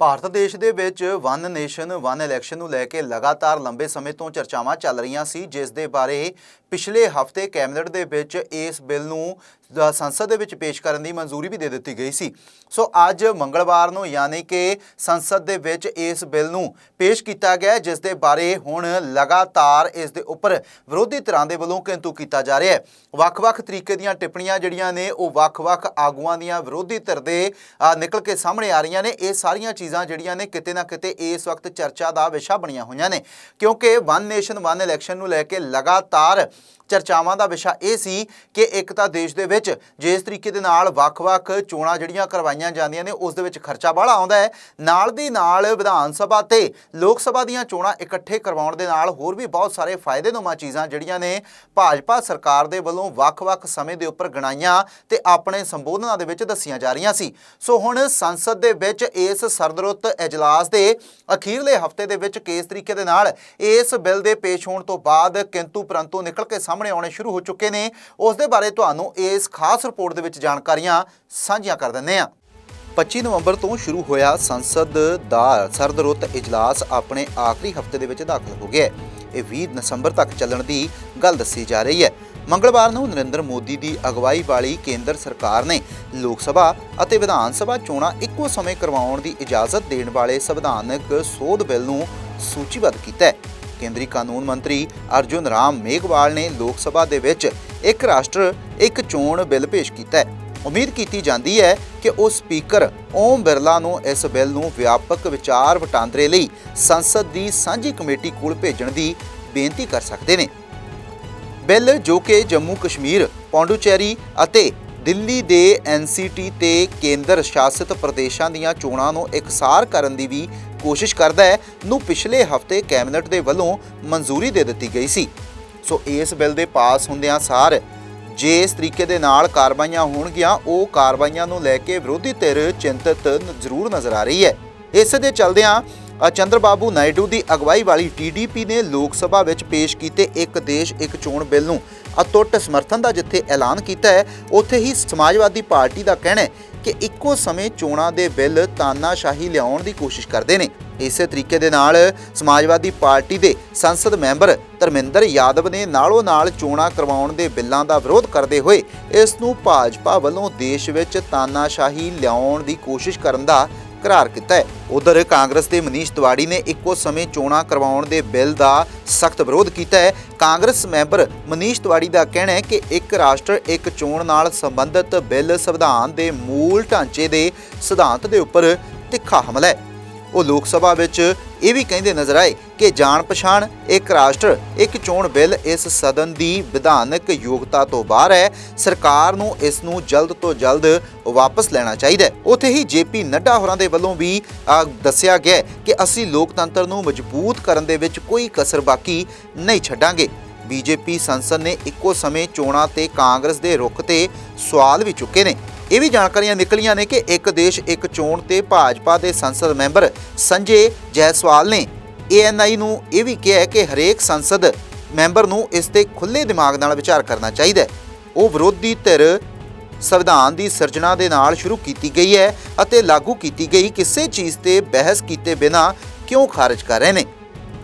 ਭਾਰਤ ਦੇਸ਼ ਦੇ ਵਿੱਚ ਵਨ ਨੇਸ਼ਨ, ਵਨ ਇਲੈਕਸ਼ਨ ਨੂੰ ਲੈ ਕੇ ਲਗਾਤਾਰ ਲੰਬੇ ਸਮੇਂ ਤੋਂ ਚਰਚਾਵਾਂ ਚੱਲ ਰਹੀਆਂ ਸੀ, ਜਿਸ ਦੇ ਬਾਰੇ ਪਿਛਲੇ ਹਫ਼ਤੇ ਕੈਬਨਿਟ ਦੇ ਵਿੱਚ ਇਸ ਬਿੱਲ ਨੂੰ ਸੰਸਦ ਦੇ ਵਿੱਚ ਪੇਸ਼ ਕਰਨ ਦੀ ਮਨਜ਼ੂਰੀ ਵੀ ਦੇ ਦਿੱਤੀ ਗਈ ਸੀ। ਸੋ ਅੱਜ ਮੰਗਲਵਾਰ ਨੂੰ ਯਾਨੀ ਕਿ ਸੰਸਦ ਦੇ ਵਿੱਚ ਇਸ ਬਿੱਲ ਨੂੰ ਪੇਸ਼ ਕੀਤਾ ਗਿਆ ਜਿਸ ਦੇ ਬਾਰੇ ਹੁਣ ਲਗਾਤਾਰ ਇਸ ਦੇ ਉੱਪਰ ਵਿਰੋਧੀ ਧਿਰਾਂ ਦੇ ਵੱਲੋਂ ਕਿੰਤੂ ਕੀਤਾ ਜਾ ਰਿਹਾ ਹੈ। ਵੱਖ-ਵੱਖ ਤਰੀਕੇ ਦੀਆਂ ਟਿੱਪਣੀਆਂ ਜਿਹੜੀਆਂ ਨੇ, ਉਹ ਵੱਖ-ਵੱਖ ਆਗੂਆਂ ਦੀਆਂ ਵਿਰੋਧੀ ਧਿਰ ਦੇ ਨਿਕਲ ਕੇ ਸਾਹਮਣੇ ਆ ਰਹੀਆਂ ਨੇ। ਇਹ ਸਾਰੀਆਂ ਚੀਜ਼ਾਂ ਜਿਹੜੀਆਂ ਨੇ, ਕਿਤੇ ਨਾ ਕਿਤੇ ਇਸ ਵਕਤ ਚਰਚਾ ਦਾ ਵਿਸ਼ਾ ਬਣੀਆਂ ਹੋਈਆਂ ਨੇ। ਕਿਉਂਕਿ ਵਨ ਨੇਸ਼ਨ ਵਨ ਇਲੈਕਸ਼ਨ ਨੂੰ ਲੈ ਕੇ ਲਗਾਤਾਰ ਚਰਚਾਵਾਂ ਦਾ ਵਿਸ਼ਾ ਇਹ ਸੀ ਕਿ ਇੱਕ ਤਾਂ ਦੇਸ਼ ਦੇ ਵਿੱਚ ਜਿਸ ਤਰੀਕੇ ਦੇ ਨਾਲ ਵੱਖ-ਵੱਖ ਚੋਣਾਂ ਜਿਹੜੀਆਂ ਕਰਵਾਈਆਂ ਜਾਂਦੀਆਂ ਨੇ, ਉਸ ਦੇ ਵਿੱਚ ਖਰਚਾ ਬਾਹਲਾ ਆਉਂਦਾ ਹੈ। ਨਾਲ ਦੀ ਨਾਲ ਵਿਧਾਨ ਸਭਾ ਤੇ ਲੋਕ ਸਭਾ ਦੀਆਂ ਚੋਣਾਂ ਇਕੱਠੇ ਕਰਵਾਉਣ ਦੇ ਨਾਲ ਹੋਰ ਵੀ ਬਹੁਤ ਸਾਰੇ ਫਾਇਦੇਨੁਮਾ ਚੀਜ਼ਾਂ ਜਿਹੜੀਆਂ ਨੇ, ਭਾਜਪਾ ਸਰਕਾਰ ਦੇ ਵੱਲੋਂ ਵੱਖ-ਵੱਖ ਸਮੇਂ ਦੇ ਉੱਪਰ ਗਣਾਈਆਂ ਤੇ ਆਪਣੇ ਸੰਬੋਧਨਾਂ ਦੇ ਵਿੱਚ ਦੱਸੀਆਂ ਜਾ ਰਹੀਆਂ ਸੀ। ਸੋ ਹੁਣ ਸੰਸਦ ਦੇ ਵਿੱਚ ਇਸ ਸਰਦਰੁੱਤ ਇਜਲਾਸ ਦੇ ਅਖੀਰਲੇ ਹਫ਼ਤੇ ਦੇ ਵਿੱਚ ਕਿਸ ਤਰੀਕੇ ਦੇ ਨਾਲ ਇਸ ਬਿੱਲ ਦੇ ਪੇਸ਼ ਹੋਣ ਤੋਂ ਬਾਅਦ ਕਿੰਤੂ ਪਰੰਤੂ ਨਿਕਲ ਕੇ ਸਾਹਮਣੇ ਆਉਣੇ ਸ਼ੁਰੂ ਹੋ ਚੁੱਕੇ ਨੇ, ਉਸ ਦੇ ਬਾਰੇ ਤੁਹਾਨੂੰ ਇਸ ਖਾਸ ਰਿਪੋਰਟ ਦੇ ਵਿੱਚ ਜਾਣਕਾਰੀਆਂ ਸਾਂਝੀਆਂ ਕਰ ਦਿੰਦੇ ਹਾਂ। 25 ਨਵੰਬਰ ਤੋਂ ਸ਼ੁਰੂ ਹੋਇਆ ਸੰਸਦ ਦਾ ਸਰਦਰੁੱਤ ਇਜਲਾਸ ਆਪਣੇ ਆਖਰੀ ਹਫ਼ਤੇ ਦੇ ਵਿੱਚ ਦਾਖਲ ਹੋ ਗਿਆ ਇਹ 20 ਦਸੰਬਰ ਤੱਕ ਚੱਲਣ ਦੀ ਗੱਲ ਦੱਸੀ ਜਾ ਰਹੀ ਹੈ। ਮੰਗਲਵਾਰ ਨੂੰ ਨਰਿੰਦਰ ਮੋਦੀ ਦੀ ਅਗਵਾਈ ਵਾਲੀ ਕੇਂਦਰ ਸਰਕਾਰ ਨੇ ਲੋਕ ਸਭਾ ਅਤੇ ਵਿਧਾਨ ਸਭਾ ਚੋਣਾਂ ਇੱਕੋ ਸਮੇਂ ਕਰਵਾਉਣ ਦੀ ਇਜਾਜ਼ਤ ਦੇਣ ਵਾਲੇ ਸੰਵਿਧਾਨਕ ਸੋਧ ਬਿੱਲ ਨੂੰ ਸੂਚੀਬੱਧ ਕੀਤਾ ਹੈ। ਕੇਂਦਰੀ ਕਾਨੂੰਨ ਮੰਤਰੀ ਅਰਜੁਨ ਰਾਮ ਮੇਘਵਾਲ ਨੇ ਲੋਕ ਸਭਾ ਦੇ ਵਿੱਚ ਇੱਕ ਰਾਸ਼ਟਰ, ਇੱਕ ਚੋਣ ਬਿੱਲ ਪੇਸ਼ ਕੀਤਾ ਹੈ। ਉਮੀਦ ਕੀਤੀ ਜਾਂਦੀ ਹੈ ਕਿ ਉਹ ਸਪੀਕਰ ਓਮ ਬਿਰਲਾ ਨੂੰ ਇਸ ਬਿੱਲ ਨੂੰ ਵਿਆਪਕ ਵਿਚਾਰ ਵਟਾਂਦਰੇ ਲਈ ਸੰਸਦ ਦੀ ਸਾਂਝੀ ਕਮੇਟੀ ਕੋਲ ਭੇਜਣ ਦੀ ਬੇਨਤੀ ਕਰ ਸਕਦੇ ਨੇ। ਬਿੱਲ ਜੋ ਕਿ ਜੰਮੂ ਕਸ਼ਮੀਰ, ਪੌਂਡੂਚੇਰੀ ਅਤੇ ਦਿੱਲੀ ਦੇ ਐਨਸੀਟੀ ਤੇ ਕੇਂਦਰ ਸ਼ਾਸਿਤ ਪ੍ਰਦੇਸ਼ਾਂ ਦੀਆਂ ਚੋਣਾਂ ਨੂੰ ਇਕਸਾਰ ਕਰਨ ਦੀ ਵੀ ਕੋਸ਼ਿਸ਼ ਕਰਦਾ ਹੈ, ਨੂੰ ਪਿਛਲੇ ਹਫ਼ਤੇ ਕੈਬਨਿਟ ਦੇ ਵੱਲੋਂ ਮਨਜ਼ੂਰੀ ਦੇ ਦਿੱਤੀ ਗਈ ਸੀ। ਸੋ ਇਸ ਬਿੱਲ ਦੇ ਪਾਸ ਹੁੰਦਿਆਂ ਸਾਰ ਜੇ ਇਸ ਤਰੀਕੇ ਦੇ ਨਾਲ ਕਾਰਵਾਈਆਂ ਹੋਣਗੀਆਂ ਉਹ ਕਾਰਵਾਈਆਂ ਨੂੰ ਲੈ ਕੇ ਵਿਰੋਧੀ ਧਿਰ ਚਿੰਤਤ ਜ਼ਰੂਰ ਨਜ਼ਰ ਆ ਰਹੀ ਹੈ। ਇਸ ਦੇ ਚਲਦਿਆਂ ਅ, ਚੰਦਰਬਾਬੂ ਨਾਇਡੂ ਦੀ ਅਗਵਾਈ ਵਾਲੀ ਟੀਡੀਪੀ ਨੇ ਲੋਕ ਸਭਾ ਵਿੱਚ ਪੇਸ਼ ਕੀਤੇ ਇੱਕ ਦੇਸ਼ ਇੱਕ ਚੋਣ ਬਿੱਲ ਨੂੰ ਅਤੁੱਟ ਸਮਰਥਨ ਦਾ ਜਿੱਥੇ ਐਲਾਨ ਕੀਤਾ ਹੈ, ਉੱਥੇ ਹੀ ਸਮਾਜਵਾਦੀ ਪਾਰਟੀ ਦਾ ਕਹਿਣਾ ਹੈ ਕਿ ਇੱਕੋ ਸਮੇਂ ਚੋਣਾਂ ਦੇ ਬਿੱਲ ਤਾਨਾਸ਼ਾਹੀ ਲਿਆਉਣ ਦੀ ਕੋਸ਼ਿਸ਼ ਕਰਦੇ ਨੇ। ਇਸੇ ਤਰੀਕੇ ਦੇ ਨਾਲ ਸਮਾਜਵਾਦੀ ਪਾਰਟੀ ਦੇ ਸੰਸਦ ਮੈਂਬਰ ਧਰਮਿੰਦਰ ਯਾਦਵ ਨੇ ਨਾਲੋਂ ਨਾਲ ਚੋਣਾਂ ਕਰਵਾਉਣ ਦੇ ਬਿੱਲਾਂ ਦਾ ਵਿਰੋਧ ਕਰਦੇ ਹੋਏ ਇਸ ਨੂੰ ਭਾਜਪਾ ਵੱਲੋਂ ਦੇਸ਼ ਵਿੱਚ ਤਾਨਾਸ਼ਾਹੀ ਲਿਆਉਣ ਦੀ ਕੋਸ਼ਿਸ਼ ਕਰਨ ਦਾ ਕਰਾਰ ਕੀਤਾ ਹੈ। ਉਧਰ ਕਾਂਗਰਸ ਦੇ ਮਨੀਸ਼ ਤਿਵਾੜੀ ਨੇ ਇੱਕੋ ਸਮੇਂ ਚੋਣਾਂ ਕਰਵਾਉਣ ਦੇ ਬਿੱਲ ਦਾ ਸਖਤ ਵਿਰੋਧ ਕੀਤਾ ਹੈ। ਕਾਂਗਰਸ ਮੈਂਬਰ ਮਨੀਸ਼ ਤਿਵਾੜੀ ਦਾ ਕਹਿਣਾ ਹੈ ਕਿ ਇੱਕ ਰਾਸ਼ਟਰ ਇੱਕ ਚੋਣ ਨਾਲ ਸੰਬੰਧਿਤ ਬਿੱਲ ਸੰਵਿਧਾਨ ਦੇ ਮੂਲ ਢਾਂਚੇ ਦੇ ਸਿਧਾਂਤ ਦੇ ਉੱਪਰ ਤਿੱਖਾ ਹਮਲਾ ਹੈ। ਉਹ ਲੋਕ ਸਭਾ ਵਿੱਚ ਇਹ ਵੀ ਕਹਿੰਦੇ ਨਜ਼ਰ ਆਏ ਕਿ ਜਾਣ ਪਛਾਣ, ਇੱਕ ਰਾਸ਼ਟਰ, ਇੱਕ ਚੋਣ ਬਿੱਲ ਇਸ ਸਦਨ ਦੀ ਵਿਧਾਨਕ ਯੋਗਤਾ ਤੋਂ ਬਾਹਰ ਹੈ। ਸਰਕਾਰ ਨੂੰ ਇਸ ਨੂੰ ਜਲਦ ਤੋਂ ਜਲਦ ਵਾਪਸ ਲੈਣਾ ਚਾਹੀਦਾ ਹੈ। ਉੱਥੇ ਹੀ ਜੇਪੀ ਨੱਡਾ ਹੋਰਾਂ ਦੇ ਵੱਲੋਂ ਵੀ ਦੱਸਿਆ ਗਿਆ ਕਿ ਅਸੀਂ ਲੋਕਤੰਤਰ ਨੂੰ ਮਜ਼ਬੂਤ ਕਰਨ ਦੇ ਵਿੱਚ ਕੋਈ ਕਸਰ ਬਾਕੀ ਨਹੀਂ ਛੱਡਾਂਗੇ। ਬੀਜੇਪੀ ਸੰਸਦ ਨੇ ਇੱਕੋ ਸਮੇਂ ਚੋਣਾਂ ਤੇ ਕਾਂਗਰਸ ਦੇ ਰੁਖ ਤੇ ਸਵਾਲ ਵੀ ਚੁੱਕੇ ਨੇ। ਇਹ ਵੀ ਜਾਣਕਾਰੀਆਂ ਨਿਕਲੀਆਂ ਨੇ ਕਿ ਇੱਕ ਦੇਸ਼, ਇੱਕ ਚੋਣ ਤੇ ਭਾਜਪਾ ਦੇ ਸੰਸਦ ਮੈਂਬਰ ਸੰਜੇ ਜੈਸਵਾਲ ਨੇ ਏਐਨਆਈ ਨੂੰ ਇਹ ਵੀ ਕਿਹਾ ਕਿ ਹਰੇਕ ਸੰਸਦ ਮੈਂਬਰ ਨੂੰ ਇਸ ਤੇ ਖੁੱਲੇ ਦਿਮਾਗ ਨਾਲ ਵਿਚਾਰ ਕਰਨਾ ਚਾਹੀਦਾ ਹੈ। ਉਹ ਵਿਰੋਧੀ ਧਿਰ ਸੰਵਿਧਾਨ ਦੀ ਸਿਰਜਣਾ ਦੇ ਨਾਲ ਸ਼ੁਰੂ ਕੀਤੀ ਗਈ ਹੈ ਅਤੇ ਲਾਗੂ ਕੀਤੀ ਗਈ ਕਿਸੇ ਚੀਜ਼ ਤੇ ਬਹਿਸ ਕੀਤੇ ਬਿਨਾਂ ਕਿਉਂ ਖਾਰਜ ਕਰ ਰਹੇ ਨੇ।